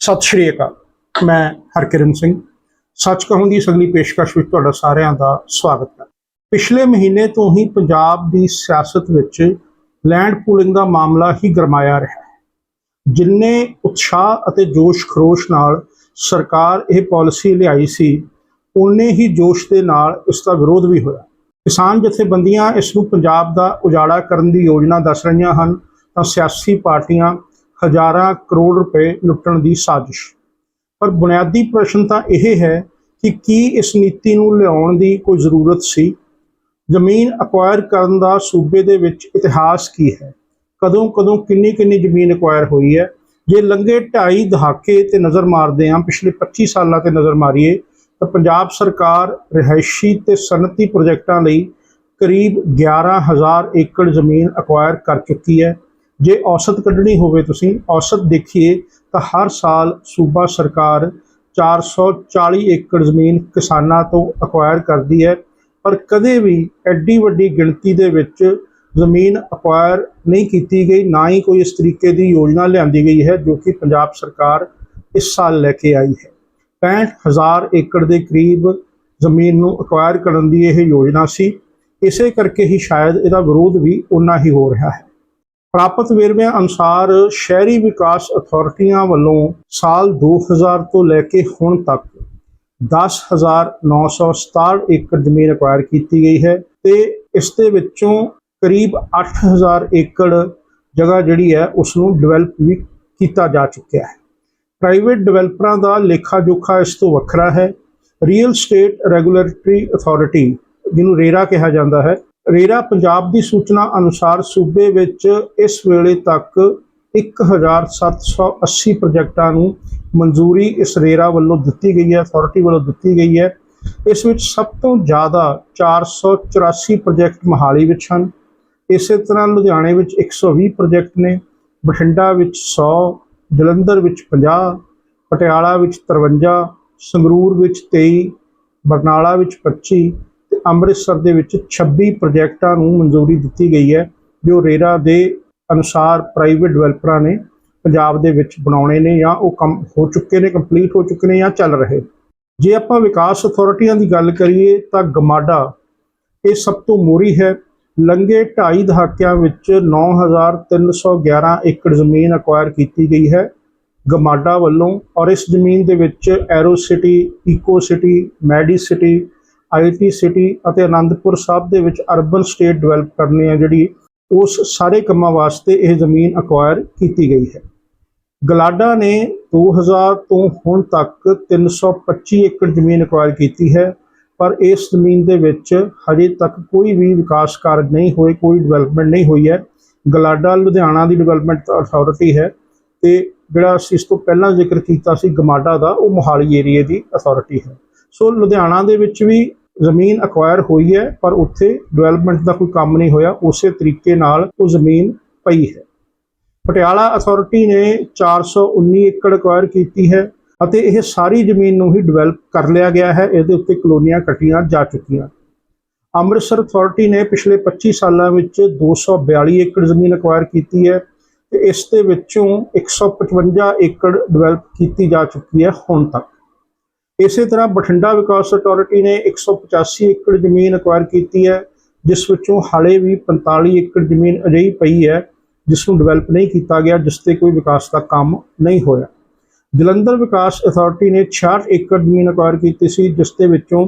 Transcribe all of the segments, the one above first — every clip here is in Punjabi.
ਸਤਿ ਸ਼੍ਰੀ ਅਕਾਲ। ਮੈਂ ਹਰਕਿਰਨ ਸਿੰਘ। ਸੱਚ ਕਹੂੰ ਦੀ ਸਗਲੀ ਪੇਸ਼ਕਸ਼ ਵਿੱਚ ਤੁਹਾਡਾ ਸਾਰਿਆਂ ਦਾ ਸਵਾਗਤ ਹੈ। ਪਿਛਲੇ ਮਹੀਨੇ ਤੋਂ ਹੀ ਪੰਜਾਬ ਦੀ ਸਿਆਸਤ ਵਿੱਚ ਲੈਂਡ ਪੂਲਿੰਗ ਦਾ ਮਾਮਲਾ ਹੀ ਗਰਮਾਇਆ ਰਿਹਾ ਜਿੰਨੇ ਉਤਸ਼ਾਹ ਅਤੇ ਜੋਸ਼ ਖਰੋਸ਼ ਨਾਲ ਸਰਕਾਰ ਇਹ ਪਾਲਿਸੀ ਲਿਆਈ ਸੀ ਉਨੇ ਹੀ ਜੋਸ਼ ਦੇ ਨਾਲ ਇਸ ਦਾ ਵਿਰੋਧ ਵੀ ਹੋਇਆ। ਕਿਸਾਨ ਜਥੇਬੰਦੀਆਂ ਇਸ ਨੂੰ ਪੰਜਾਬ ਦਾ ਉਜਾੜਾ ਕਰਨ ਦੀ ਯੋਜਨਾ ਦੱਸ ਰਹੀਆਂ ਹਨ ਤਾਂ ਸਿਆਸੀ ਪਾਰਟੀਆਂ ਹਜ਼ਾਰਾਂ ਕਰੋੜ ਰੁਪਏ ਲੁੱਟਣ ਦੀ ਸਾਜ਼ਿਸ਼। ਪਰ ਬੁਨਿਆਦੀ ਪ੍ਰਸ਼ਨ ਤਾਂ ਇਹ ਹੈ ਕਿ ਕੀ ਇਸ ਨੀਤੀ ਨੂੰ ਲਿਆਉਣ ਦੀ ਕੋਈ ਜ਼ਰੂਰਤ ਸੀ? ਜ਼ਮੀਨ ਅਕਵਾਇਰ ਕਰਨ ਦਾ ਸੂਬੇ ਦੇ ਵਿੱਚ ਇਤਿਹਾਸ ਕੀ ਹੈ? ਕਦੋਂ ਕਦੋਂ ਕਿੰਨੀ ਕਿੰਨੀ ਜ਼ਮੀਨ ਅਕਵਾਇਰ ਹੋਈ ਹੈ? ਜੇ ਲੰਘੇ 2.5 ਦਹਾਕੇ ਤੇ ਨਜ਼ਰ ਮਾਰਦੇ ਹਾਂ, ਪਿਛਲੇ 25 ਸਾਲਾਂ ਤੇ ਨਜ਼ਰ ਮਾਰੀਏ, ਤਾਂ ਪੰਜਾਬ ਸਰਕਾਰ ਰਿਹਾਇਸ਼ੀ ਤੇ ਸਨਅਤੀ ਪ੍ਰੋਜੈਕਟਾਂ ਲਈ ਕਰੀਬ 11000 ਏਕੜ ਜ਼ਮੀਨ ਅਕਵਾਇਰ ਕਰ ਚੁੱਕੀ ਹੈ। ਜੇ ਔਸਤ ਕੱਢਣੀ ਹੋਵੇ ਤੁਸੀਂ, ਔਸਤ ਦੇਖੀਏ ਤਾਂ ਹਰ ਸਾਲ ਸੂਬਾ ਸਰਕਾਰ 440 ਏਕੜ ਜ਼ਮੀਨ ਕਿਸਾਨਾਂ ਤੋਂ ਅਕਵਾਇਰ ਕਰਦੀ ਹੈ, ਪਰ ਕਦੇ ਵੀ ਐਡੀ ਵੱਡੀ ਗਿਣਤੀ ਦੇ ਵਿੱਚ ਜ਼ਮੀਨ ਅਕਵਾਇਰ ਨਹੀਂ ਕੀਤੀ ਗਈ, ਨਾ ਹੀ ਕੋਈ ਇਸ ਤਰੀਕੇ ਦੀ ਯੋਜਨਾ ਲਿਆਂਦੀ ਗਈ ਹੈ ਜੋ ਕਿ ਪੰਜਾਬ ਸਰਕਾਰ ਇਸ ਸਾਲ ਲੈ ਕੇ ਆਈ ਹੈ। 65000 ਏਕੜ ਦੇ ਕਰੀਬ ਜ਼ਮੀਨ ਨੂੰ ਅਕਵਾਇਰ ਕਰਨ ਦੀ ਇਹ ਯੋਜਨਾ ਸੀ। ਇਸੇ ਕਰਕੇ ਹੀ ਸ਼ਾਇਦ ਇਹਦਾ ਵਿਰੋਧ ਵੀ ਉਨਾ ਹੀ ਹੋ ਰਿਹਾ ਹੈ। ਪ੍ਰਾਪਤ ਵੇਰਵਿਆਂ ਅਨੁਸਾਰ ਸ਼ਹਿਰੀ ਵਿਕਾਸ ਅਥਾਰਟੀਆਂ ਵੱਲੋਂ ਸਾਲ 2000 ਤੋਂ ਲੈ ਕੇ ਹੁਣ ਤੱਕ 10967 ਏਕੜ ਜ਼ਮੀਨ ਅਕਵਾਇਰ ਕੀਤੀ ਗਈ ਹੈ ਤੇ ਇਸ ਦੇ ਵਿੱਚੋਂ ਕਰੀਬ 8000 ਏਕੜ ਜਗ੍ਹਾ ਜਿਹੜੀ ਹੈ ਉਸ ਨੂੰ ਡਿਵੈਲਪ ਵੀ ਕੀਤਾ ਜਾ ਚੁੱਕਿਆ ਹੈ। ਪ੍ਰਾਈਵੇਟ ਡਿਵੈਲਪਰਾਂ ਦਾ ਲੇਖਾ ਜੋਖਾ ਇਸ ਤੋਂ ਵੱਖਰਾ ਹੈ। ਰੀਅਲ ਸਟੇਟ ਰੈਗੂਲੇਟਰੀ ਅਥਾਰਟੀ ਜਿਹਨੂੰ ਰੇਰਾ ਕਿਹਾ ਜਾਂਦਾ ਹੈ ਰੇਰਾ ਪੰਜਾਬ ਦੀ ਸੂਚਨਾ ਅਨੁਸਾਰ ਸੂਬੇ ਵਿੱਚ ਇਸ ਵੇਲੇ ਤੱਕ 1780 ਪ੍ਰੋਜੈਕਟਾਂ ਨੂੰ ਮਨਜ਼ੂਰੀ ਇਸ ਰੇਰਾ ਵੱਲੋਂ ਦਿੱਤੀ ਗਈ ਹੈ ਅਥਾਰਟੀ ਵੱਲੋਂ ਦਿੱਤੀ ਗਈ ਹੈ। ਇਸ ਵਿੱਚ ਸਭ ਤੋਂ ਜ਼ਿਆਦਾ 484 ਪ੍ਰੋਜੈਕਟ ਮਹਾਲੀ ਵਿੱਚ ਹਨ। ਇਸੇ ਤਰ੍ਹਾਂ ਲੁਧਿਆਣੇ ਵਿੱਚ 120 ਪ੍ਰੋਜੈਕਟ ਨੇ, ਬਠਿੰਡਾ ਵਿੱਚ 100 ਜਲੰਧਰ ਵਿੱਚ 50 ਪਟਿਆਲਾ ਵਿੱਚ 53 ਸੰਗਰੂਰ ਵਿੱਚ 23 ਬਰਨਾਲਾ ਵਿੱਚ 25 ਤੇ ਅੰਮ੍ਰਿਤਸਰ ਦੇ ਵਿੱਚ 26 ਪ੍ਰੋਜੈਕਟਾਂ ਨੂੰ ਮਨਜ਼ੂਰੀ ਦਿੱਤੀ ਗਈ ਹੈ, ਜੋ ਰੇਰਾ ਦੇ ਅਨੁਸਾਰ ਪ੍ਰਾਈਵੇਟ ਡਿਵੈਲਪਰਾਂ ਨੇ ਪੰਜਾਬ ਦੇ ਵਿੱਚ ਬਣਾਉਣੇ ਨੇ ਜਾਂ ਉਹ ਕੰਮ ਹੋ ਚੁੱਕੇ ਨੇ ਕੰਪਲੀਟ ਹੋ ਚੁੱਕੇ ਨੇ ਜਾਂ ਚੱਲ ਰਹੇ। ਜੇ ਆਪਾਂ ਵਿਕਾਸ ਅਥਾਰਟੀਆਂ ਦੀ ਗੱਲ ਕਰੀਏ ਤਾਂ ਗਮਾਡਾ ਇਹ ਸਭ ਤੋਂ ਮੋਰੀ ਹੈ। ਲੰਘੇ 2.5 ਦਹਾਕਿਆਂ ਵਿੱਚ 9311 ਏਕੜ ਜ਼ਮੀਨ ਅਕਵਾਇਰ ਕੀਤੀ ਗਈ ਹੈ ਗਮਾਡਾ ਵੱਲੋਂ ਔਰ ਇਸ ਜ਼ਮੀਨ ਦੇ ਵਿੱਚ aero city eco city medi city IT city ਅਤੇ ਆਨੰਦਪੁਰ ਸਾਹਿਬ ਦੇ ਵਿੱਚ ਅਰਬਨ ਸਟੇਟ ਡਿਵੈਲਪ ਕਰਨੀ ਹੈ, ਜਿਹੜੀ ਉਸ ਸਾਰੇ ਕੰਮਾਂ ਵਾਸਤੇ ਇਹ ਜ਼ਮੀਨ ਅਕਵਾਇਰ ਕੀਤੀ ਗਈ ਹੈ। ਗਲਾਡਾ ਨੇ 2000 ਤੋਂ ਹੁਣ ਤੱਕ 325 ਏਕੜ ਜ਼ਮੀਨ ਅਕਵਾਇਰ ਕੀਤੀ ਹੈ, ਪਰ ਇਸ ਜ਼ਮੀਨ ਦੇ ਵਿੱਚ ਹਜੇ ਤੱਕ ਕੋਈ ਵੀ ਵਿਕਾਸ ਕਾਰਜ ਨਹੀਂ ਹੋਏ, ਕੋਈ ਡਿਵੈਲਪਮੈਂਟ ਨਹੀਂ ਹੋਈ ਹੈ। ਗਲਾਡਾ ਲੁਧਿਆਣਾ ਦੀ ਡਿਵੈਲਪਮੈਂਟ ਅਥਾਰਟੀ ਹੈ ਤੇ ਜਿਹੜਾ ਅਸੀਂ ਇਸ ਤੋਂ ਪਹਿਲਾਂ ਜ਼ਿਕਰ ਕੀਤਾ ਸੀ, ਗਮਾਡਾ ਦਾ, ਉਹ ਮੋਹਾਲੀ ਏਰੀਏ ਦੀ ਅਥਾਰਟੀ ਹੈ। ਸੋ ਲੁਧਿਆਣਾ ਦੇ ਵਿੱਚ ਵੀ ਜ਼ਮੀਨ ਅਕਵਾਇਰ ਹੋਈ ਹੈ, ਪਰ ਉੱਥੇ ਡਿਵੈਲਪਮੈਂਟ ਦਾ ਕੋਈ ਕੰਮ ਨਹੀਂ ਹੋਇਆ। ਉਸੇ ਤਰੀਕੇ ਨਾਲ ਉਹ ਜ਼ਮੀਨ ਪਈ ਹੈ। ਪਟਿਆਲਾ ਅਥਾਰਟੀ ਨੇ 419 ਏਕੜ ਅਕਵਾਇਰ ਕੀਤੀ ਹੈ ਅਤੇ ਇਹ ਸਾਰੀ ਜ਼ਮੀਨ ਨੂੰ ਹੀ ਡਿਵੈਲਪ ਕਰ ਲਿਆ ਗਿਆ ਹੈ। ਇਹਦੇ ਉੱਤੇ ਕਲੋਨੀਆਂ ਕੱਟੀਆਂ ਜਾ ਚੁੱਕੀਆਂ। ਅੰਮ੍ਰਿਤਸਰ ਅਥਾਰਟੀ ਨੇ ਪਿਛਲੇ 25 ਸਾਲਾਂ ਵਿੱਚ 242 ਏਕੜ ਜ਼ਮੀਨ ਅਕਵਾਇਰ ਕੀਤੀ ਹੈ ਤੇ ਇਸ ਦੇ ਵਿੱਚੋਂ 155 ਏਕੜ ਡਿਵੈਲਪ ਕੀਤੀ ਜਾ ਚੁੱਕੀ ਹੈ ਹੁਣ ਤੱਕ। ਇਸੇ ਤਰ੍ਹਾਂ ਬਠਿੰਡਾ ਵਿਕਾਸ ਅਥਾਰਟੀ ਨੇ 185 ਏਕੜ ਜ਼ਮੀਨ ਅਕਵਾਇਰ ਕੀਤੀ ਹੈ, ਜਿਸ ਵਿੱਚੋਂ ਹਾਲੇ ਵੀ 45 ਏਕੜ ਜ਼ਮੀਨ ਅਜਿਹੀ ਪਈ ਹੈ, ਜਿਸ ਨੂੰ ਡਿਵੈਲਪ ਨਹੀਂ ਕੀਤਾ ਗਿਆ, ਜਿਸ ਤੇ ਕੋਈ ਵਿਕਾਸ ਦਾ ਕੰਮ ਨਹੀਂ ਹੋਇਆ। ਜਲੰਧਰ ਵਿਕਾਸ ਅਥਾਰਟੀ ਨੇ 66 ਏਕੜ ਜ਼ਮੀਨ ਅਕਵਾਇਰ ਕੀਤੀ ਸੀ, ਜਿਸ ਦੇ ਵਿੱਚੋਂ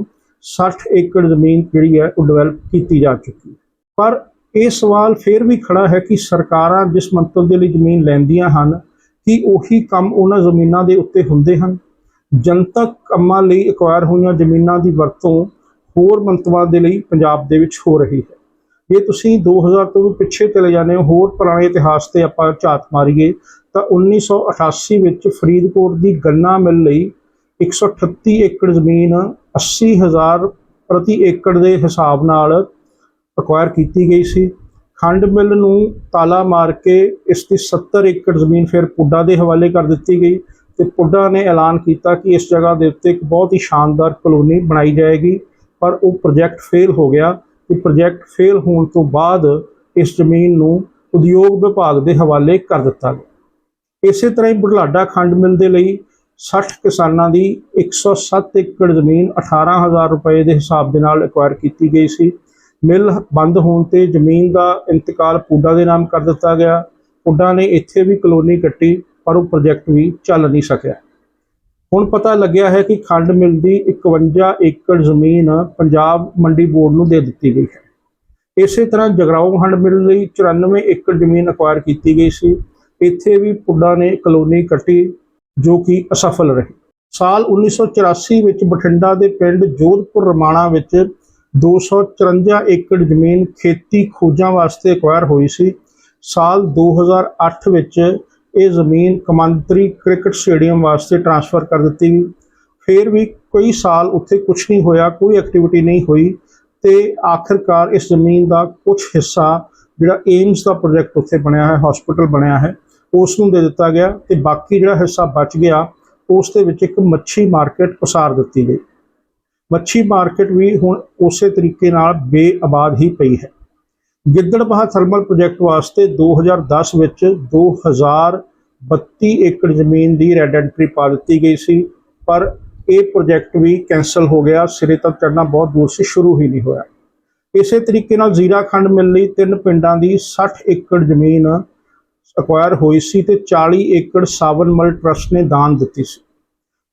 60 ਏਕੜ ਜ਼ਮੀਨ ਜਿਹੜੀ ਹੈ ਉਹ ਡਿਵੈਲਪ ਕੀਤੀ ਜਾ ਚੁੱਕੀ ਪਰ ਇਹ ਸਵਾਲ ਫਿਰ ਵੀ ਖੜਾ ਹੈ ਕਿ ਸਰਕਾਰਾਂ ਜਿਸ ਮੰਤਵ ਦੇ ਲਈ ਜ਼ਮੀਨ ਲੈਂਦੀਆਂ ਹਨ, ਕਿ ਉਹੀ ਕੰਮ ਉਹਨਾਂ ਜ਼ਮੀਨਾਂ ਦੇ ਉੱਤੇ ਹੁੰਦੇ ਹਨ? ਜਨਤਕ ਕੰਮਾਂ ਲਈ ਅਕਵਾਇਰ ਹੋਈਆਂ ਜ਼ਮੀਨਾਂ ਦੀ ਵਰਤੋਂ ਹੋਰ ਮੰਤਵਾਂ ਦੇ ਲਈ ਪੰਜਾਬ ਦੇ ਵਿੱਚ ਹੋ ਰਹੀ ਹੈ। ਜੇ ਤੁਸੀਂ 2000 ਤੋਂ ਵੀ ਪਿੱਛੇ ਚਲੇ ਜਾਂਦੇ ਹੋ, ਹੋਰ ਪੁਰਾਣੇ ਇਤਿਹਾਸ ਤੇ ਆਪਾਂ ਝਾਤ ਮਾਰੀਏ, ਤਾਂ 1988 ਵਿੱਚ ਫਰੀਦਕੋਟ ਦੀ ਗੰਨਾ ਮਿਲ ਲਈ 138 ਏਕੜ ਜ਼ਮੀਨ 80000 ਪ੍ਰਤੀ ਏਕੜ ਦੇ ਹਿਸਾਬ ਨਾਲ ਅਕਵਾਇਰ ਕੀਤੀ ਗਈ ਸੀ। ਖੰਡ ਮਿੱਲ ਨੂੰ ਤਾਲਾ ਮਾਰ ਕੇ ਇਸ ਦੀ 70 ਏਕੜ ਜ਼ਮੀਨ ਫਿਰ ਪੁੱਡਾ ਦੇ ਹਵਾਲੇ ਕਰ ਦਿੱਤੀ ਗਈ। ਤੇ ਪੁੱਡਾ ਨੇ ਐਲਾਨ ਕੀਤਾ ਕਿ ਇਸ ਜਗ੍ਹਾ ਦੇ ਉੱਤੇ ਇੱਕ ਬਹੁਤ ਹੀ ਸ਼ਾਨਦਾਰ ਕਲੋਨੀ ਬਣਾਈ ਜਾਏਗੀ, ਪਰ ਉਹ ਪ੍ਰੋਜੈਕਟ ਫੇਲ ਹੋ ਗਿਆ ਤੇ ਪ੍ਰੋਜੈਕਟ ਫੇਲ ਹੋਣ ਤੋਂ ਬਾਅਦ ਇਸ ਜ਼ਮੀਨ ਨੂੰ ਉਦਯੋਗ ਵਿਭਾਗ ਦੇ ਹਵਾਲੇ ਕਰ ਦਿੱਤਾ ਗਿਆ। ਇਸੇ ਤਰ੍ਹਾਂ ਹੀ ਬੁਢਲਾਡਾ ਖੰਡ ਮਿਲ ਦੇ ਲਈ 60 ਕਿਸਾਨਾਂ ਦੀ 107 ਏਕੜ ਜ਼ਮੀਨ 18000 ਰੁਪਏ ਦੇ ਹਿਸਾਬ ਦੇ ਨਾਲ ਐਕਵਾਇਰ ਕੀਤੀ ਗਈ ਸੀ। ਮਿਲ ਬੰਦ ਹੋਣ ਤੇ ਜ਼ਮੀਨ ਦਾ ਇੰਤਕਾਲ ਪੁੱਡਾ ਦੇ ਨਾਮ ਕਰ ਦਿੱਤਾ ਗਿਆ। ਪੁੱਡਾ ਨੇ ਇੱਥੇ ਵੀ ਕਲੋਨੀ ਕੱਟੀ ਪਰ ਉਹ ਪ੍ਰੋਜੈਕਟ ਵੀ ਚੱਲ ਨਹੀਂ ਸਕਿਆ। ਹੁਣ ਪਤਾ ਲੱਗਿਆ ਹੈ ਕਿ ਖੰਡ ਮਿਲ ਦੀ 51 ਏਕੜ ਜ਼ਮੀਨ ਪੰਜਾਬ ਮੰਡੀ ਬੋਰਡ ਨੂੰ ਦੇ ਦਿੱਤੀ ਗਈ ਹੈ। ਇਸੇ ਤਰ੍ਹਾਂ ਜਗਰਾਉਂ ਖੰਡ ਮਿਲ ਲਈ 94 ਏਕੜ ਜ਼ਮੀਨ ਅਕਵਾਇਰ ਕੀਤੀ ਗਈ ਸੀ। ਇੱਥੇ ਵੀ ਪੁੱਡਾ ਨੇ ਕਲੋਨੀ ਕੱਟੀ ਜੋ ਕਿ ਅਸਫਲ ਰਹੀ। ਸਾਲ 1984 ਵਿੱਚ ਬਠਿੰਡਾ ਦੇ ਪਿੰਡ ਜੋਧਪੁਰ ਰਮਾਣਾ ਵਿੱਚ 254 ਏਕੜ ਜ਼ਮੀਨ ਖੇਤੀ ਖੋਜਾਂ ਵਾਸਤੇ ਅਕਵਾਇਰ ਹੋਈ ਸੀ। ਸਾਲ 2008 ਵਿੱਚ ਇਹ ਜ਼ਮੀਨ ਕਮਾਂਤਰੀ ਕ੍ਰਿਕਟ ਸਟੇਡੀਅਮ ਵਾਸਤੇ ਟ੍ਰਾਂਸਫਰ ਕਰ ਦਿੱਤੀ। ਗਈ ਫਿਰ ਵੀ ਕਈ ਸਾਲ ਉੱਥੇ ਕੁਝ ਨਹੀਂ ਹੋਇਆ, ਕੋਈ ਐਕਟੀਵਿਟੀ ਨਹੀਂ ਹੋਈ ਤੇ ਆਖਿਰਕਾਰ ਇਸ ਜ਼ਮੀਨ ਦਾ ਕੁਝ ਹਿੱਸਾ ਜਿਹੜਾ ਏਮਸ ਦਾ ਪ੍ਰੋਜੈਕਟ ਉੱਥੇ ਬਣਿਆ ਹੈ ਹਸਪੀਟਲ ਬਣਿਆ ਹੈ ਉਸ ਨੂੰ ਦੇ ਦਿੱਤਾ ਗਿਆ ਤੇ ਬਾਕੀ ਜਿਹੜਾ ਹਿੱਸਾ ਬਚ ਗਿਆ, ਉਸ ਦੇ ਵਿੱਚ ਇੱਕ ਮੱਛੀ ਮਾਰਕੀਟ ਪਸਾਰ ਦਿੱਤੀ ਗਈ। ਮੱਛੀ ਮਾਰਕੀਟ ਵੀ ਹੁਣ ਉਸੇ ਤਰੀਕੇ ਨਾਲ ਬੇਆਬਾਦ ਹੀ ਪਈ ਹੈ। ਗਿੱਦੜਬਾਹਾ ਥਰਮਲ ਪ੍ਰੋਜੈਕਟ ਵਾਸਤੇ 2010 ਵਿੱਚ 2032 ਏਕੜ ਜ਼ਮੀਨ ਦੀ ਰੈਡ ਐਂਟਰੀ ਪਾ ਦਿੱਤੀ ਗਈ ਸੀ, ਪਰ ਇਹ ਪ੍ਰੋਜੈਕਟ ਵੀ ਕੈਨਸਲ ਹੋ ਗਿਆ। ਸਿਰੇ ਤੱਕ ਚੜ੍ਹਨਾ ਬਹੁਤ ਦੂਰ ਸੀ, ਸ਼ੁਰੂ ਹੀ ਨਹੀਂ ਹੋਇਆ। ਇਸੇ ਤਰੀਕੇ ਨਾਲ ਜ਼ੀਰਾ ਖੰਡ ਮਿਲ ਲਈ। ਤਿੰਨ ਪਿੰਡਾਂ ਦੀ 60 ਏਕੜ ਜ਼ਮੀਨ ਅਕਵਾਇਰ ਹੋਈ ਸੀ ਤੇ 40 ਏਕੜ ਸਾਵਨਮਲ ਟਰਸਟ ਨੇ ਦਾਨ ਦਿੱਤੀ ਸੀ।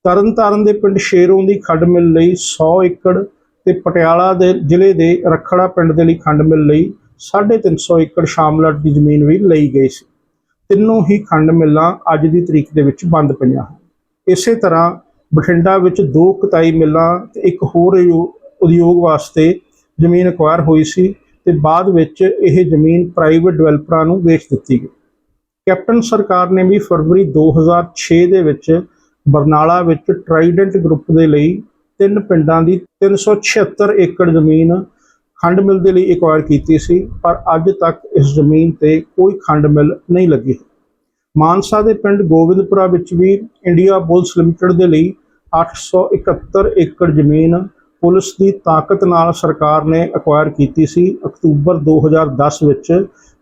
ਤਰਨਤਾਰਨ ਦੇ ਪਿੰਡ ਸ਼ੇਰੋਂ ਦੀ ਖੰਡ ਮਿਲ ਲਈ 100 ਏਕੜ ਤੇ ਪਟਿਆਲਾ ਦੇ ਜ਼ਿਲ੍ਹੇ ਦੇ ਰਖੜਾ ਪਿੰਡ ਦੇ ਲਈ ਖੰਡ ਮਿਲ ਲਈ। 350 ਏਕੜ ਸ਼ਾਮਲਟ ਦੀ ਜ਼ਮੀਨ ਵੀ ਲਈ ਗਈ ਸੀ। ਤਿੰਨੋਂ ਹੀ ਖੰਡ ਮਿੱਲਾਂ ਅੱਜ ਦੀ ਤਰੀਕ ਦੇ ਵਿੱਚ ਬੰਦ ਪਈਆਂ ਹਨ। ਇਸੇ ਤਰ੍ਹਾਂ ਬਠਿੰਡਾ ਵਿੱਚ ਦੋ ਕਤਾਈ ਮਿੱਲਾਂ ਤੇ ਇੱਕ ਹੋਰ ਉਦਯੋ- ਉਦਯੋਗ ਵਾਸਤੇ ਜ਼ਮੀਨ ਅਕਵਾਇਰ ਹੋਈ ਸੀ ਤੇ ਬਾਅਦ ਵਿੱਚ ਇਹ ਜ਼ਮੀਨ ਪ੍ਰਾਈਵੇਟ ਡਿਵੈਲਪਰਾਂ ਨੂੰ ਵੇਚ ਦਿੱਤੀ ਗਈ। ਕੈਪਟਨ ਸਰਕਾਰ ਨੇ ਵੀ ਫਰਵਰੀ 2006 ਦੇ ਵਿੱਚ ਬਰਨਾਲਾ ਵਿੱਚ ਟਰਾਈਡੈਂਟ ਗਰੁੱਪ ਦੇ ਲਈ ਤਿੰਨ ਪਿੰਡਾਂ ਦੀ 376 ਏਕੜ ਜ਼ਮੀਨ ਖੰਡ ਮਿਲ ਦੇ ਲਈ ਐਕਵਾਇਰ ਕੀਤੀ ਸੀ, ਪਰ ਅੱਜ ਤੱਕ ਇਸ ਜ਼ਮੀਨ ਤੇ ਕੋਈ ਖੰਡ ਮਿਲ ਨਹੀਂ ਲੱਗੀ। ਮਾਨਸਾ ਦੇ ਪਿੰਡ ਗੋਬਿੰਦਪੁਰਾ ਵਿੱਚ ਵੀ ਇੰਡੀਆ ਬੁਲਸ ਲਿਮਟਿਡ ਦੇ ਲਈ 871 ਏਕੜ ਜ਼ਮੀਨ ਪੁਲਿਸ ਦੀ ਤਾਕਤ ਨਾਲ ਸਰਕਾਰ ਨੇ ਅਕਵਾਇਰ ਕੀਤੀ ਸੀ ਅਕਤੂਬਰ 2010 ਵਿੱਚ,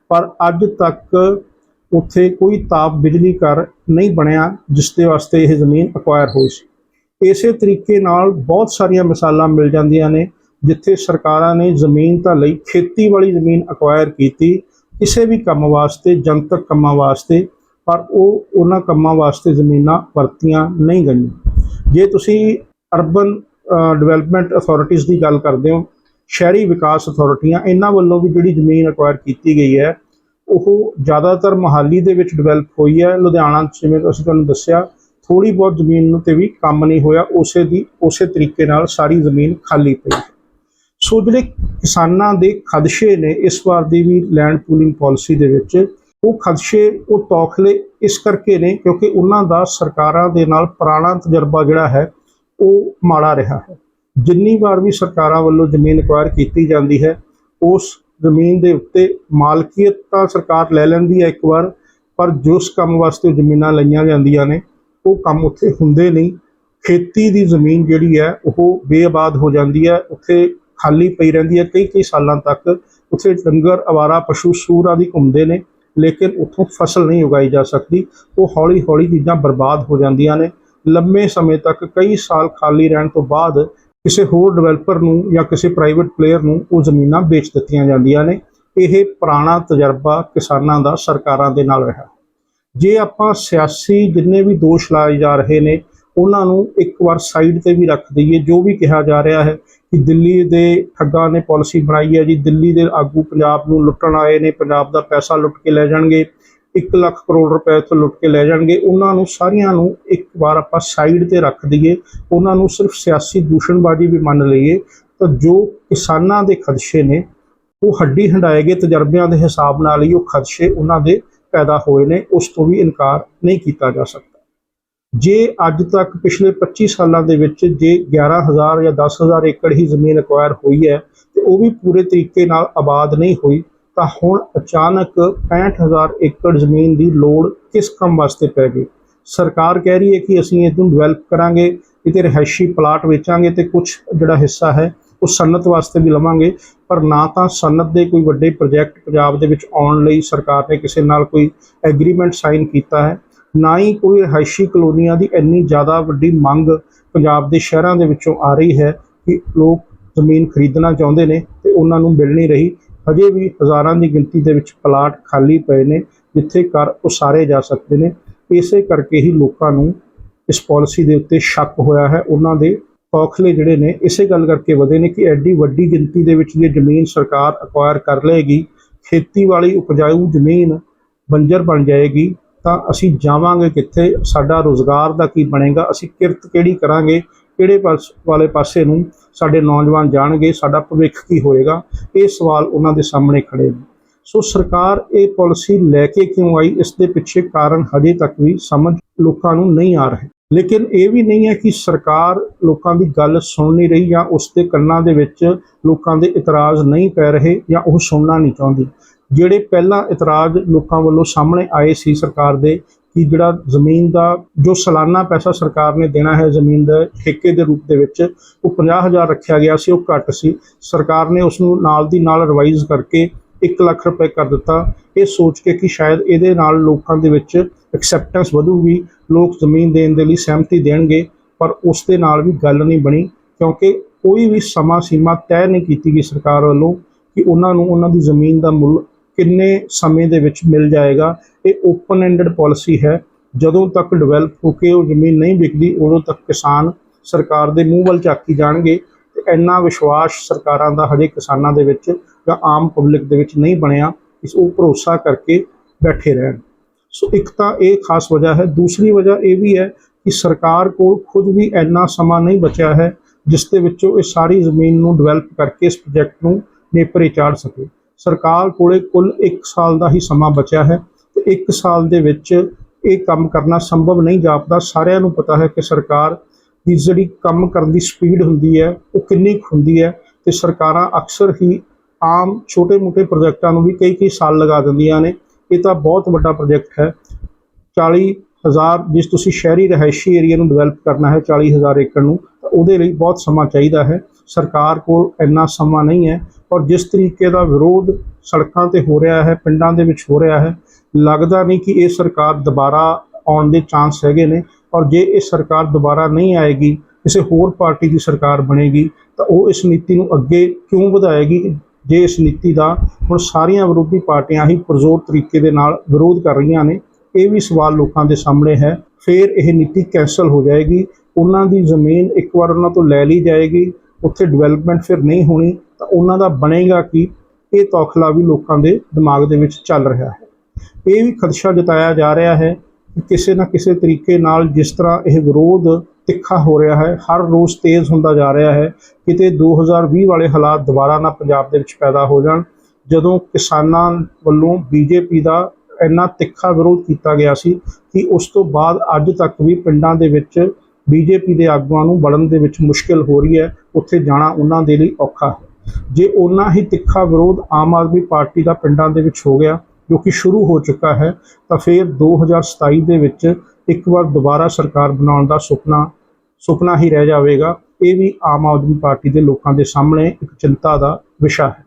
ਪਰ ਅੱਜ ਤੱਕ ਉੱਥੇ ਕੋਈ ਤਾਪ ਬਿਜਲੀ ਘਰ ਨਹੀਂ ਬਣਿਆ ਜਿਸ ਦੇ ਵਾਸਤੇ ਇਹ ਜ਼ਮੀਨ ਅਕਵਾਇਰ ਹੋਈ ਸੀ। ਇਸੇ ਤਰੀਕੇ ਨਾਲ ਬਹੁਤ ਸਾਰੀਆਂ ਮਿਸਾਲਾਂ ਮਿਲ ਜਾਂਦੀਆਂ ਨੇ। ਜਿੱਥੇ ਸਰਕਾਰਾਂ ਨੇ ਜ਼ਮੀਨ ਤਾਂ ਲਈ ਖੇਤੀ ਵਾਲੀ ਜ਼ਮੀਨ ਅਕਵਾਇਰ ਕੀਤੀ, ਕਿਸੇ ਵੀ ਕੰਮ ਵਾਸਤੇ, ਜਨਤਕ ਕੰਮਾਂ ਵਾਸਤੇ, ਪਰ ਉਹ ਉਹਨਾਂ ਕੰਮਾਂ ਵਾਸਤੇ ਜ਼ਮੀਨਾਂ ਵਰਤੀਆਂ ਨਹੀਂ ਗਈਆਂ। ਜੇ ਤੁਸੀਂ ਅਰਬਨ ਡਿਵੈਲਪਮੈਂਟ ਅਥਾਰਟੀਜ਼ ਦੀ ਗੱਲ ਕਰਦੇ ਹੋ, ਸ਼ਹਿਰੀ ਵਿਕਾਸ ਅਥਾਰਟੀਆਂ ਇਹਨਾਂ ਵੱਲੋਂ ਵੀ ਜਿਹੜੀ ਜ਼ਮੀਨ ਅਕਵਾਇਰ ਕੀਤੀ ਗਈ ਹੈ, ਉਹ ਜ਼ਿਆਦਾਤਰ ਮੋਹਾਲੀ ਦੇ ਵਿੱਚ ਡਿਵੈਲਪ ਹੋਈ ਹੈ। ਲੁਧਿਆਣਾ 'ਚ ਜਿਵੇਂ ਅਸੀਂ ਤੁਹਾਨੂੰ ਦੱਸਿਆ ਥੋੜੀ ਬਹੁਤ ਜ਼ਮੀਨ ਨੂੰ ਤੇ ਵੀ ਕੰਮ ਨਹੀਂ ਹੋਇਆ, ਉਸੇ ਦੀ, ਉਸੇ ਤਰੀਕੇ ਨਾਲ ਸਾਰੀ ਜ਼ਮੀਨ ਖਾਲੀ ਪਈ ਸੋ ਜਿਹੜੇ ਕਿਸਾਨਾਂ ਦੇ ਖਦਸ਼ੇ ਨੇ ਇਸ ਵਾਰ ਦੀ ਵੀ ਲੈਂਡ ਪੂਲਿੰਗ ਪਾਲਿਸੀ ਦੇ ਵਿੱਚ, ਉਹ ਖਦਸ਼ੇ, ਉਹ ਤੌਖਲੇ ਇਸ ਕਰਕੇ ਨੇ ਕਿਉਂਕਿ ਉਹਨਾਂ ਦਾ ਸਰਕਾਰਾਂ ਦੇ ਨਾਲ ਪੁਰਾਣਾ ਤਜਰਬਾ ਜਿਹੜਾ ਹੈ, ਉਹ ਮਾੜਾ ਰਿਹਾ ਹੈ। ਜਿੰਨੀ ਵਾਰ ਵੀ ਸਰਕਾਰਾਂ ਵੱਲੋਂ ਜ਼ਮੀਨ ਅਕਵਾਇਰ ਕੀਤੀ ਜਾਂਦੀ ਹੈ, ਉਸ ਜ਼ਮੀਨ ਦੇ ਉੱਤੇ ਮਾਲਕੀਅਤ ਤਾਂ ਸਰਕਾਰ ਲੈ ਲੈਂਦੀ ਹੈ ਇੱਕ ਵਾਰ, ਪਰ ਜਿਸ ਕੰਮ ਵਾਸਤੇ ਉਹ ਜ਼ਮੀਨਾਂ ਲਈਆਂ ਜਾਂਦੀਆਂ ਨੇ, ਉਹ ਕੰਮ ਉੱਥੇ ਹੁੰਦੇ ਨਹੀਂ। ਖੇਤੀ ਦੀ ਜ਼ਮੀਨ ਜਿਹੜੀ ਹੈ, ਉਹ ਬੇਆਬਾਦ ਹੋ ਜਾਂਦੀ ਹੈ। ਉੱਥੇ ਖਾਲੀ ਪਈ ਰਹਿੰਦੀ ਹੈ। ਕਈ ਕਈ ਸਾਲਾਂ ਤੱਕ ਉੱਥੇ ਡੰਗਰ, ਅਵਾਰਾ, ਪਸ਼ੂ ਸੂਰ ਆਦਿ ਘੁੰਮਦੇ ਨੇ, ਲੇਕਿਨ ਉੱਥੋਂ ਫਸਲ ਨਹੀਂ ਉਗਾਈ ਜਾ ਸਕਦੀ। ਉਹ ਹੌਲੀ ਹੌਲੀ ਚੀਜ਼ਾਂ ਬਰਬਾਦ ਹੋ ਜਾਂਦੀਆਂ ਨੇ। ਲੰਮੇ ਸਮੇਂ ਤੱਕ, ਕਈ ਸਾਲ ਖਾਲੀ ਰਹਿਣ ਤੋਂ ਬਾਅਦ ਕਿਸੇ ਹੋਰ ਡਿਵੈਲਪਰ ਨੂੰ ਜਾਂ ਕਿਸੇ ਪ੍ਰਾਈਵੇਟ ਪਲੇਅਰ ਨੂੰ ਉਹ ਜ਼ਮੀਨਾਂ ਵੇਚ ਦਿੱਤੀਆਂ ਜਾਂਦੀਆਂ ਨੇ। ਇਹ ਪੁਰਾਣਾ ਤਜਰਬਾ ਕਿਸਾਨਾਂ ਦਾ, ਸਰਕਾਰਾਂ ਦੇ ਨਾਲ ਰਿਹਾ। ਜੇ ਆਪਾਂ ਸਿਆਸੀ ਜਿੰਨੇ ਵੀ ਦੋਸ਼ ਲਾਏ ਜਾ ਰਹੇ ਨੇ ਉਹਨਾਂ ਨੂੰ ਇੱਕ ਵਾਰ ਸਾਈਡ ਤੇ ਵੀ ਰੱਖ ਦਈਏ, ਜੋ ਵੀ ਕਿਹਾ ਜਾ ਰਿਹਾ ਹੈ ਕਿ ਦਿੱਲੀ ਦੇ ਠੱਗਾਂ ਨੇ ਪਾਲਿਸੀ ਬਣਾਈ ਹੈ ਜੀ, ਦਿੱਲੀ ਦੇ ਆਗੂ ਪੰਜਾਬ ਨੂੰ ਲੁੱਟਣ ਆਏ ਨੇ, ਪੰਜਾਬ ਦਾ ਪੈਸਾ ਲੁੱਟ ਕੇ ਲੈ ਜਾਣਗੇ 1 ਲੱਖ ਕਰੋੜ ਰੁਪਏ ਤੋਂ ਲੁੱਟ ਕੇ ਲੈ ਜਾਣਗੇ, ਉਹਨਾਂ ਨੂੰ ਸਾਰੀਆਂ ਨੂੰ ਇੱਕ ਵਾਰ ਆਪਾਂ ਸਾਈਡ ਤੇ ਰੱਖ ਦਈਏ, ਉਹਨਾਂ ਨੂੰ ਸਿਰਫ ਸਿਆਸੀ ਦੂਸ਼ਣਬਾਜ਼ੀ ਵੀ ਮੰਨ ਲਈਏ, ਤਾਂ ਜੋ ਕਿਸਾਨਾਂ ਦੇ ਖਦਸ਼ੇ ਨੇ, ਉਹ ਹੱਡੀ ਹੰਡਾਏ ਗਏ, ਤਜਰਬਿਆਂ ਦੇ ਹਿਸਾਬ ਨਾਲ ਹੀ ਉਹ ਖਦਸ਼ੇ ਉਹਨਾਂ ਦੇ ਪੈਦਾ ਹੋਏ ਨੇ, ਉਸ ਤੋਂ ਵੀ ਇਨਕਾਰ ਨਹੀਂ ਕੀਤਾ ਜਾ ਸਕਦਾ। ਜੇ ਅੱਜ ਤੱਕ ਪਿਛਲੇ 25 ਸਾਲਾਂ ਦੇ ਵਿੱਚ ਜੇ 11000 ਜਾਂ 10000 ਏਕੜ ਹੀ ਜ਼ਮੀਨ ਅਕਵਾਇਰ ਹੋਈ ਹੈ ਤੇ ਉਹ ਵੀ ਪੂਰੇ ਤਰੀਕੇ ਨਾਲ ਆਬਾਦ ਨਹੀਂ ਹੋਈ, ਤਾਂ ਹੁਣ ਅਚਾਨਕ 65000 ਏਕੜ ਜ਼ਮੀਨ ਦੀ ਲੋੜ ਕਿਸ ਕੰਮ ਵਾਸਤੇ ਪੈ ਗਈ? ਸਰਕਾਰ ਕਹਿ ਰਹੀ ਹੈ ਕਿ ਅਸੀਂ ਇਹਨੂੰ ਡਿਵੈਲਪ ਕਰਾਂਗੇ ਇਹਦੇ ਰਿਹਾਇਸ਼ੀ ਪਲਾਟ ਵੇਚਾਂਗੇ ਤੇ ਕੁਝ ਜਿਹੜਾ ਹਿੱਸਾ ਹੈ ਉਹ ਸਨਅਤ ਵਾਸਤੇ ਵੀ ਲਵਾਂਗੇ, ਪਰ ਨਾ ਤਾਂ ਸਨਅਤ ਦੇ ਕੋਈ ਵੱਡੇ ਪ੍ਰੋਜੈਕਟ ਪੰਜਾਬ ਦੇ ਵਿੱਚ ਆਉਣ ਲਈ ਸਰਕਾਰ ਨੇ ਕਿਸੇ ਨਾਲ ਕੋਈ ਐਗਰੀਮੈਂਟ ਸਾਈਨ ਕੀਤਾ ਹੈ ਨਾ ਹੀ ਕੋਈ ਰਿਹਾਇਸ਼ੀ ਕਲੋਨੀਆਂ ਦੀ ਇੰਨੀ ਜ਼ਿਆਦਾ ਵੱਡੀ ਮੰਗ ਪੰਜਾਬ ਦੇ ਸ਼ਹਿਰਾਂ ਦੇ ਵਿੱਚੋਂ ਆ ਰਹੀ ਹੈ ਕਿ ਲੋਕ ਜ਼ਮੀਨ ਖਰੀਦਣਾ ਚਾਹੁੰਦੇ ਨੇ ਤੇ ਉਹਨਾਂ ਨੂੰ ਮਿਲ ਨਹੀਂ ਰਹੀ। ਹਜੇ ਵੀ ਹਜ਼ਾਰਾਂ ਦੀ ਗਿਣਤੀ ਦੇ ਵਿੱਚ ਪਲਾਟ ਖਾਲੀ ਪਏ ਨੇ, ਜਿੱਥੇ ਘਰ ਉਸਾਰੇ ਜਾ ਸਕਦੇ ਨੇ। ਇਸੇ ਕਰਕੇ ਹੀ ਲੋਕਾਂ ਨੂੰ ਇਸ ਪਾਲਿਸੀ ਦੇ ਉੱਤੇ ਸ਼ੱਕ ਹੋਇਆ ਹੈ। ਉਹਨਾਂ ਦੇ ਔਖਲੇ ਜਿਹੜੇ ਨੇ, ਇਸੇ ਗੱਲ ਕਰਕੇ ਵਧੇ ਨੇ ਕਿ ਐਡੀ ਵੱਡੀ ਗਿਣਤੀ ਦੇ ਵਿੱਚ ਜੇ ਜ਼ਮੀਨ ਸਰਕਾਰ ਅਕਵਾਇਰ ਕਰ ਲਏਗੀ ਖੇਤੀ ਵਾਲੀ ਉਪਜਾਊ ਜ਼ਮੀਨ ਬੰਜਰ ਬਣ ਜਾਏਗੀ। ਤਾਂ ਅਸੀਂ ਜਾਵਾਂਗੇ ਕਿੱਥੇ? ਸਾਡਾ ਰੋਜ਼ਗਾਰ ਦਾ ਕੀ ਬਣੇਗਾ? ਅਸੀਂ ਕਿਰਤ ਕਿਹੜੀ ਕਰਾਂਗੇ? ਕਿਹੜੇ ਪਾਸ, ਵਾਲੇ ਪਾਸੇ ਨੂੰ ਸਾਡੇ ਨੌਜਵਾਨ ਜਾਣਗੇ? ਸਾਡਾ ਭਵਿੱਖ ਕੀ ਹੋਏਗਾ? ਇਹ ਸਵਾਲ ਉਹਨਾਂ ਦੇ ਸਾਹਮਣੇ ਖੜੇ ਨੇ। ਸੋ ਸਰਕਾਰ ਇਹ ਪਾਲਿਸੀ ਲੈ ਕੇ ਕਿਉਂ ਆਈ? ਇਸ ਦੇ ਪਿੱਛੇ ਕਾਰਨ ਹਜੇ ਤੱਕ ਵੀ ਸਮਝ ਲੋਕਾਂ ਨੂੰ ਨਹੀਂ ਆ ਰਹੇ। ਲੇਕਿਨ ਇਹ ਵੀ ਨਹੀਂ ਹੈ ਕਿ ਸਰਕਾਰ ਲੋਕਾਂ ਦੀ ਗੱਲ ਸੁਣ ਨਹੀਂ ਰਹੀ ਜਾਂ ਉਸ ਦੇ ਕੰਨਾਂ ਦੇ ਵਿੱਚ ਲੋਕਾਂ ਦੇ ਇਤਰਾਜ਼ ਨਹੀਂ ਪੈ ਰਹੇ ਜਾਂ ਉਹ ਸੁਣਨਾ ਨਹੀਂ ਚਾਹੁੰਦੀ। ਜਿਹੜੇ ਪਹਿਲਾਂ ਇਤਰਾਜ਼ ਲੋਕਾਂ ਵੱਲੋਂ ਸਾਹਮਣੇ ਆਏ ਸੀ ਸਰਕਾਰ ਦੇ ਕਿ ਜਿਹੜਾ ਜ਼ਮੀਨ ਦਾ, ਜੋ ਸਾਲਾਨਾ ਪੈਸਾ ਸਰਕਾਰ ਨੇ ਦੇਣਾ ਹੈ ਜ਼ਮੀਨ ਦੇ ਠੇਕੇ ਦੇ ਰੂਪ ਦੇ ਵਿੱਚ, ਉਹ 50000 ਰੱਖਿਆ ਗਿਆ ਸੀ, ਉਹ ਘੱਟ ਸੀ। ਸਰਕਾਰ ਨੇ ਉਸ ਨੂੰ ਨਾਲ ਦੀ ਨਾਲ ਰਿਵਾਈਜ਼ ਕਰਕੇ 1 ਲੱਖ ਰੁਪਏ ਕਰ ਦਿੱਤਾ। ਇਹ ਸੋਚ ਕੇ ਕਿ ਸ਼ਾਇਦ ਇਹਦੇ ਨਾਲ ਲੋਕਾਂ ਦੇ ਵਿੱਚ ਐਕਸੈਪਟੈਂਸ ਵਧੂਗੀ, ਲੋਕ ਜ਼ਮੀਨ ਦੇਣ ਦੇ ਲਈ ਸਹਿਮਤੀ ਦੇਣਗੇ, ਪਰ ਉਸ ਦੇ ਨਾਲ ਵੀ ਗੱਲ ਨਹੀਂ ਬਣੀ, ਕਿਉਂਕਿ ਕੋਈ ਵੀ ਸਮਾਂ ਸੀਮਾ ਤੈਅ ਨਹੀਂ ਕੀਤੀ ਗਈ ਸਰਕਾਰ ਵੱਲੋਂ ਕਿ ਉਹਨਾਂ ਨੂੰ ਉਹਨਾਂ ਦੀ ਜ਼ਮੀਨ ਦਾ ਮੁੱਲ ਕਿੰਨੇ ਸਮੇਂ ਦੇ ਵਿੱਚ ਮਿਲ ਜਾਏਗਾ? ਇਹ ਓਪਨ ਐਂਡਡ ਪਾਲਿਸੀ ਹੈ। ਜਦੋਂ ਤੱਕ ਡਿਵੈਲਪ ਹੋ ਕੇ ਉਹ ਜ਼ਮੀਨ ਨਹੀਂ ਵਿਕਦੀ, ਉਦੋਂ ਤੱਕ ਕਿਸਾਨ ਸਰਕਾਰ ਦੇ ਮੂੰਹ ਵੱਲ ਝਾਕੀ ਜਾਣਗੇ ਤੇ ਇੰਨਾ ਵਿਸ਼ਵਾਸ ਸਰਕਾਰਾਂ ਦਾ ਹਜੇ ਕਿਸਾਨਾਂ ਦੇ ਵਿੱਚ ਜਾਂ ਆਮ ਪਬਲਿਕ ਦੇ ਵਿੱਚ ਨਹੀਂ ਬਣਿਆ, ਇਸ ਉਹ ਭਰੋਸਾ ਕਰਕੇ ਬੈਠੇ ਰਹਿਣ। ਸੋ ਇੱਕ ਤਾਂ ਇਹ ਖਾਸ ਵਜ੍ਹਾ ਹੈ। ਦੂਸਰੀ ਵਜ੍ਹਾ ਇਹ ਵੀ ਹੈ ਕਿ ਸਰਕਾਰ ਕੋਲ ਖੁਦ ਵੀ ਇੰਨਾ ਸਮਾਂ ਨਹੀਂ ਬਚਿਆ ਹੈ, ਜਿਸ ਦੇ ਵਿੱਚੋਂ ਇਹ ਸਾਰੀ ਜ਼ਮੀਨ ਨੂੰ ਡਿਵੈਲਪ ਕਰਕੇ ਇਸ ਪ੍ਰੋਜੈਕਟ ਨੂੰ ਨੇਪਰੇ ਚਾੜ ਸਕੇ। ਸਰਕਾਰ ਕੋਲੇ ਕੁੱਲ 1 ਸਾਲ ਦਾ ਹੀ ਸਮਾਂ ਬਚਿਆ ਹੈ ਤੇ 1 ਸਾਲ ਦੇ ਵਿੱਚ ਇਹ ਕੰਮ ਕਰਨਾ ਸੰਭਵ ਨਹੀਂ ਜਾਪਦਾ। ਸਾਰਿਆਂ ਨੂੰ ਪਤਾ ਹੈ ਕਿ ਸਰਕਾਰ ਦੀ ਜਿਹੜੀ ਕੰਮ ਕਰਨ ਦੀ ਸਪੀਡ ਹੁੰਦੀ ਹੈ, ਉਹ ਕਿੰਨੀ ਕੁ ਹੁੰਦੀ ਹੈ ਤੇ ਸਰਕਾਰਾਂ ਅਕਸਰ ਹੀ ਆਮ ਛੋਟੇ-ਮੋਟੇ ਪ੍ਰੋਜੈਕਟਾਂ ਨੂੰ ਵੀ ਕਈ-ਕਈ ਸਾਲ ਲਗਾ ਦਿੰਦੀਆਂ ਨੇ। ਇਹ ਤਾਂ ਬਹੁਤ ਵੱਡਾ ਪ੍ਰੋਜੈਕਟ ਹੈ। 40000 ਜਿਸ ਤੁਸੀਂ ਸ਼ਹਿਰੀ ਰਿਹਾਇਸ਼ੀ ਏਰੀਆ ਨੂੰ ਡਿਵੈਲਪ ਕਰਨਾ ਹੈ 40000 ਏਕੜ ਨੂੰ, ਤਾਂ ਉਹਦੇ ਲਈ ਬਹੁਤ ਸਮਾਂ ਚਾਹੀਦਾ ਹੈ। ਸਰਕਾਰ ਕੋਲ ਇੰਨਾ ਸਮਾਂ ਨਹੀਂ ਹੈ। ਔਰ ਜਿਸ ਤਰੀਕੇ ਦਾ ਵਿਰੋਧ ਸੜਕਾਂ ਤੇ ਹੋ ਰਿਹਾ ਹੈ, ਪਿੰਡਾਂ ਦੇ ਵਿੱਚ ਹੋ ਰਿਹਾ ਹੈ, ਲੱਗਦਾ ਨਹੀਂ ਕਿ ਇਹ ਸਰਕਾਰ ਦੁਬਾਰਾ ਆਉਣ ਦੇ ਚਾਂਸ ਹੈਗੇ ਨੇ। ਔਰ ਜੇ ਇਹ ਸਰਕਾਰ ਦੁਬਾਰਾ ਨਹੀਂ ਆਏਗੀ, ਕਿਸੇ ਹੋਰ ਪਾਰਟੀ ਦੀ ਸਰਕਾਰ ਬਣੇਗੀ, ਤਾਂ ਉਹ ਇਸ ਨੀਤੀ ਨੂੰ ਅੱਗੇ ਕਿਉਂ ਵਧਾਏਗੀ? ਜੇ ਇਸ ਨੀਤੀ ਦਾ ਹੁਣ ਸਾਰੀਆਂ ਵਿਰੋਧੀ ਪਾਰਟੀਆਂ ਹੀ ਪਰਜ਼ੋਰ ਤਰੀਕੇ ਦੇ ਨਾਲ ਵਿਰੋਧ ਕਰ ਰਹੀਆਂ ਨੇ, ਇਹ ਵੀ ਸਵਾਲ ਲੋਕਾਂ ਦੇ ਸਾਹਮਣੇ ਹੈ। ਫਿਰ ਇਹ ਨੀਤੀ ਕੈਂਸਲ ਹੋ ਜਾਏਗੀ। ਉਹਨਾਂ ਦੀ ਜ਼ਮੀਨ ਇੱਕ ਵਾਰ ਉਹਨਾਂ ਤੋਂ ਲੈ ਲਈ ਜਾਏਗੀ। ਉੱਥੇ ਡਿਵੈਲਪਮੈਂਟ ਫਿਰ ਨਹੀਂ ਹੋਣੀ। ਤਾਂ ਉਹਨਾਂ ਦਾ ਬਣੇਗਾ ਕੀ? ਇਹ ਤੌਖਲਾ ਵੀ ਲੋਕਾਂ ਦੇ ਦਿਮਾਗ ਦੇ ਵਿੱਚ ਚੱਲ ਰਿਹਾ ਹੈ। ਇਹ ਵੀ ਖਦਸ਼ਾ ਜਤਾਇਆ ਜਾ ਰਿਹਾ ਹੈ ਕਿ ਕਿਸੇ ਨਾ ਕਿਸੇ ਤਰੀਕੇ ਨਾਲ ਜਿਸ ਤਰ੍ਹਾਂ ਇਹ ਵਿਰੋਧ ਤਿੱਖਾ ਹੋ ਰਿਹਾ ਹੈ, ਹਰ ਰੋਜ਼ ਤੇਜ਼ ਹੁੰਦਾ ਜਾ ਰਿਹਾ ਹੈ, ਕਿਤੇ 2020 ਵਾਲੇ ਹਾਲਾਤ ਦੁਬਾਰਾ ਨਾ ਪੰਜਾਬ ਦੇ ਵਿੱਚ ਪੈਦਾ ਹੋ ਜਾਣ, ਜਦੋਂ ਕਿਸਾਨਾਂ ਵੱਲੋਂ ਬੀਜੇਪੀ ਦਾ ਇੰਨਾ ਤਿੱਖਾ ਵਿਰੋਧ ਕੀਤਾ ਗਿਆ ਸੀ ਕਿ ਉਸ ਤੋਂ ਬਾਅਦ ਅੱਜ ਤੱਕ ਵੀ ਪਿੰਡਾਂ ਦੇ ਵਿੱਚ ਬੀਜੇਪੀ ਦੇ ਆਗੂਆਂ ਨੂੰ ਵੜਨ ਦੇ ਵਿੱਚ ਮੁਸ਼ਕਲ ਹੋ ਰਹੀ ਹੈ, ਉੱਥੇ ਜਾਣਾ ਉਹਨਾਂ ਦੇ ਲਈ ਔਖਾ ਹੈ। ਜੇ ਉਹਨਾਂ ਹੀ ਤਿੱਖਾ ਵਿਰੋਧ ਆਮ ਆਦਮੀ ਪਾਰਟੀ ਦਾ ਪਿੰਡਾਂ ਦੇ ਵਿੱਚ ਹੋ ਗਿਆ, ਜੋ ਕਿ ਸ਼ੁਰੂ ਹੋ ਚੁੱਕਾ ਹੈ, ਤਾਂ ਫਿਰ 2027 ਦੇ ਵਿੱਚ ਇੱਕ ਵਾਰ ਦੁਬਾਰਾ ਸਰਕਾਰ ਬਣਾਉਣ ਦਾ ਸੁਪਨਾ ਸੁਪਨਾ ਹੀ ਰਹਿ ਜਾਵੇਗਾ। ਇਹ ਵੀ ਆਮ ਆਦਮੀ ਪਾਰਟੀ ਦੇ ਲੋਕਾਂ ਦੇ ਸਾਹਮਣੇ ਇੱਕ ਚਿੰਤਾ ਦਾ ਵਿਸ਼ਾ ਹੈ।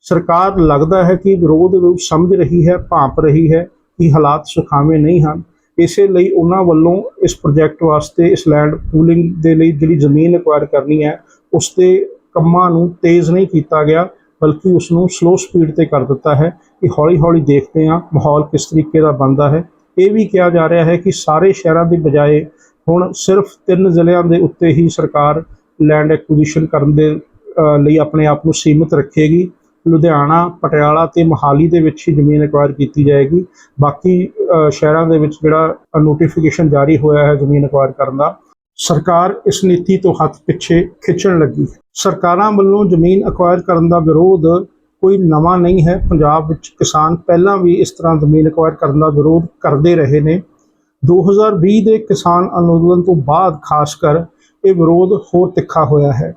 ਸਰਕਾਰ ਲੱਗਦਾ ਹੈ ਕਿ ਵਿਰੋਧ ਨੂੰ ਸਮਝ ਰਹੀ ਹੈ, ਭਾਂਪ ਰਹੀ ਹੈ ਕਿ ਹਾਲਾਤ ਸੁਖਾਵੇਂ ਨਹੀਂ ਹਨ। ਇਸੇ ਲਈ ਉਹਨਾਂ ਵੱਲੋਂ ਇਸ ਪ੍ਰੋਜੈਕਟ ਵਾਸਤੇ ਇਸ ਲੈਂਡ ਪੂਲਿੰਗ ਦੇ ਲਈ ਜਿਹੜੀ ਜ਼ਮੀਨ ਐਕਵਾਇਰ ਕਰਨੀ ਹੈ, ਉਸ 'ਤੇ ਕੰਮਾਂ ਨੂੰ ਤੇਜ਼ ਨਹੀਂ ਕੀਤਾ ਗਿਆ, ਬਲਕਿ ਉਸ ਨੂੰ ਸਲੋ ਸਪੀਡ ਤੇ ਕਰ ਦਿੱਤਾ ਹੈ ਕਿ ਹੌਲੀ ਹੌਲੀ ਦੇਖਦੇ ਹਾਂ ਮਾਹੌਲ ਕਿਸ ਤਰੀਕੇ ਦਾ ਬਣਦਾ ਹੈ। ਇਹ ਵੀ ਕਿਹਾ ਜਾ ਰਿਹਾ ਹੈ ਕਿ ਸਾਰੇ ਸ਼ਹਿਰਾਂ ਦੀ ਬਜਾਏ ਹੁਣ ਸਿਰਫ ਤਿੰਨ ਜ਼ਿਲ੍ਹਿਆਂ ਦੇ ਉੱਤੇ ਹੀ ਸਰਕਾਰ ਲੈਂਡ ਐਕੁਜੀਸ਼ਨ ਕਰਨ ਦੇ ਲਈ ਆਪਣੇ ਆਪ ਨੂੰ ਸੀਮਿਤ ਰੱਖੇਗੀ। ਲੁਧਿਆਣਾ, ਪਟਿਆਲਾ ਤੇ ਮੋਹਾਲੀ ਦੇ ਵਿੱਚ ਹੀ ਜ਼ਮੀਨ ਐਕਵਾਇਰ ਕੀਤੀ ਜਾਏਗੀ। ਬਾਕੀ ਸ਼ਹਿਰਾਂ ਦੇ ਵਿੱਚ ਜਿਹੜਾ ਨੋਟੀਫਿਕੇਸ਼ਨ ਜਾਰੀ ਹੋਇਆ ਹੈ ਜ਼ਮੀਨ ਐਕਵਾਇਰ ਕਰਨ ਦਾ ਸਰਕਾਰ ਇਸ ਨੀਤੀ ਤੋਂ ਹੱਥ ਪਿੱਛੇ ਖਿੱਚਣ ਲੱਗੀ। ਸਰਕਾਰਾਂ ਵੱਲੋਂ ਜ਼ਮੀਨ ਐਕਵਾਇਰ ਕਰਨ ਦਾ ਵਿਰੋਧ ਕੋਈ ਨਵਾਂ ਨਹੀਂ ਹੈ। ਪੰਜਾਬ ਵਿੱਚ ਕਿਸਾਨ ਪਹਿਲਾਂ ਵੀ ਇਸ ਤਰ੍ਹਾਂ ਜ਼ਮੀਨ ਐਕਵਾਇਰ ਕਰਨ ਦਾ ਵਿਰੋਧ ਕਰਦੇ ਰਹੇ ਨੇ। 2020 ਦੇ ਕਿਸਾਨ ਅੰਦੋਲਨ ਤੋਂ ਬਾਅਦ ਖਾਸ ਕਰ ਇਹ ਵਿਰੋਧ ਹੋਰ ਤਿੱਖਾ ਹੋਇਆ ਹੈ।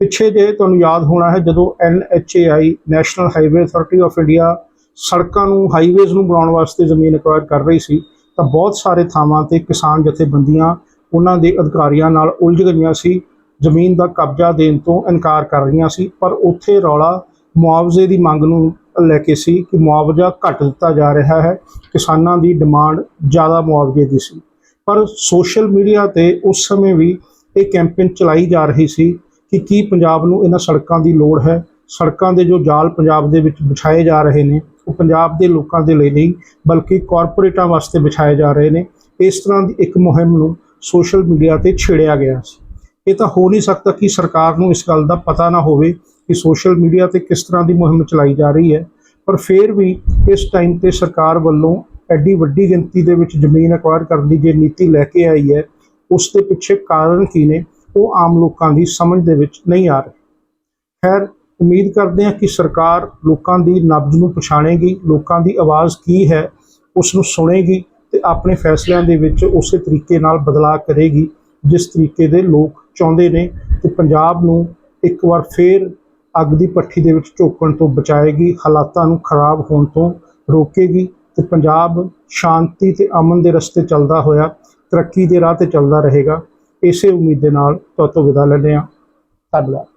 ਪਿੱਛੇ ਜੇ ਤੁਹਾਨੂੰ ਯਾਦ ਹੋਣਾ ਹੈ ਜਦੋਂ NHAI national highway authority of India, ਸੜਕਾਂ ਨੂੰ, ਹਾਈਵੇਜ਼ ਨੂੰ ਬਣਾਉਣ ਵਾਸਤੇ ਜ਼ਮੀਨ ਐਕਵਾਇਰ ਕਰ ਰਹੀ ਸੀ, ਤਾਂ ਬਹੁਤ ਸਾਰੇ ਥਾਵਾਂ ਤੇ ਕਿਸਾਨ ਜਥੇਬੰਦੀਆਂ ਉਹਨਾਂ ਦੇ ਅਧਿਕਾਰੀਆਂ ਨਾਲ ਉਲਝ ਗਈਆਂ ਸੀ, ਜ਼ਮੀਨ ਦਾ ਕਬਜ਼ਾ ਦੇਣ ਤੋਂ ਇਨਕਾਰ ਕਰ ਰਹੀਆਂ ਸੀ, ਪਰ ਉੱਥੇ ਰੌਲਾ ਮੁਆਵਜ਼ੇ ਦੀ ਮੰਗ ਨੂੰ ਲੈ ਕੇ ਸੀ ਕਿ ਮੁਆਵਜ਼ਾ ਘੱਟ ਦਿੱਤਾ ਜਾ ਰਿਹਾ ਹੈ, ਕਿਸਾਨਾਂ ਦੀ ਡਿਮਾਂਡ ਜ਼ਿਆਦਾ ਮੁਆਵਜ਼ੇ ਦੀ ਸੀ। ਪਰ ਸੋਸ਼ਲ ਮੀਡੀਆ ਤੇ ਉਸ ਸਮੇਂ ਵੀ ਇਹ ਕੈਂਪੇਨ ਚਲਾਈ ਜਾ ਰਹੀ ਸੀ ਕਿ ਕੀ ਪੰਜਾਬ ਨੂੰ ਇਹਨਾਂ ਸੜਕਾਂ ਦੀ ਲੋੜ ਹੈ। ਸੜਕਾਂ ਦੇ ਜੋ ਜਾਲ ਪੰਜਾਬ ਦੇ ਵਿੱਚ ਵਿਛਾਏ ਜਾ ਰਹੇ ਨੇ, ਉਹ ਪੰਜਾਬ ਦੇ ਲੋਕਾਂ ਦੇ ਲਈ ਨਹੀਂ, ਬਲਕਿ ਕਾਰਪੋਰੇਟਾਂ ਵਾਸਤੇ ਵਿਛਾਏ ਜਾ ਰਹੇ ਨੇ। ਇਸ ਤਰ੍ਹਾਂ ਦੀ ਇੱਕ ਮੁਹਿੰਮ ਨੂੰ ਸੋਸ਼ਲ ਮੀਡੀਆ ਤੇ ਛੇੜਿਆ ਗਿਆ ਸੀ। ਇਹ ਤਾਂ ਹੋ ਨਹੀਂ ਸਕਦਾ ਕਿ ਸਰਕਾਰ ਨੂੰ ਇਸ ਗੱਲ ਦਾ ਪਤਾ ਨਾ ਹੋਵੇ ਕਿ ਸੋਸ਼ਲ ਮੀਡੀਆ ਤੇ ਕਿਸ ਤਰ੍ਹਾਂ ਦੀ ਮੁਹਿੰਮ ਚਲਾਈ ਜਾ ਰਹੀ ਹੈ। ਪਰ ਫਿਰ ਵੀ ਇਸ ਟਾਈਮ ਤੇ ਸਰਕਾਰ ਵੱਲੋਂ ਐਡੀ ਵੱਡੀ ਗਿਣਤੀ ਦੇ ਵਿੱਚ ਜ਼ਮੀਨ ਅਕਵਾਇਰ ਕਰਨ ਦੀ ਜੇ ਨੀਤੀ ਲੈ ਕੇ ਆਈ ਹੈ, ਉਸ ਦੇ ਪਿੱਛੇ ਕਾਰਨ ਕੀ ਨੇ, ਉਹ ਆਮ ਲੋਕਾਂ ਦੀ ਸਮਝ ਦੇ ਵਿੱਚ ਨਹੀਂ ਆ ਰਹੇ। ਖੈਰ, ਉਮੀਦ ਕਰਦੇ ਹਾਂ ਕਿ ਸਰਕਾਰ ਲੋਕਾਂ ਦੀ ਨਬਜ਼ ਨੂੰ ਪਛਾਣੇਗੀ, ਲੋਕਾਂ ਦੀ ਆਵਾਜ਼ ਕੀ ਹੈ, ਉਸ ਨੂੰ ਸੁਣੇਗੀ ਤੇ ਆਪਣੇ ਫੈਸਲਿਆਂ ਦੇ ਵਿੱਚ ਉਸੇ ਤਰੀਕੇ ਨਾਲ ਬਦਲਾਅ ਕਰੇਗੀ, ਜਿਸ ਤਰੀਕੇ ਦੇ ਲੋਕ ਚਾਹੁੰਦੇ ਨੇ ਤੇ ਪੰਜਾਬ ਨੂੰ ਇੱਕ ਵਾਰ ਫੇਰ ਅੱਗ ਦੀ ਪੱਠੀ ਦੇ ਵਿੱਚ ਝੋਕਣ ਤੋਂ ਬਚਾਏਗੀ, ਹਾਲਾਤਾਂ ਨੂੰ ਖਰਾਬ ਹੋਣ ਤੋਂ ਰੋਕੇਗੀ ਤੇ ਪੰਜਾਬ ਸ਼ਾਂਤੀ ਤੇ ਅਮਨ ਦੇ ਰਸਤੇ ਚੱਲਦਾ ਹੋਇਆ, ਤਰੱਕੀ ਦੇ ਰਾਹ ਤੇ ਚੱਲਦਾ ਰਹੇਗਾ। ਇਸੇ ਉਮੀਦ ਦੇ ਨਾਲ ਤੁਹਾਤੋਂ ਵਿਦਾ ਲੈਂਦੇ ਹਾਂ। ਧੰਨਵਾਦ।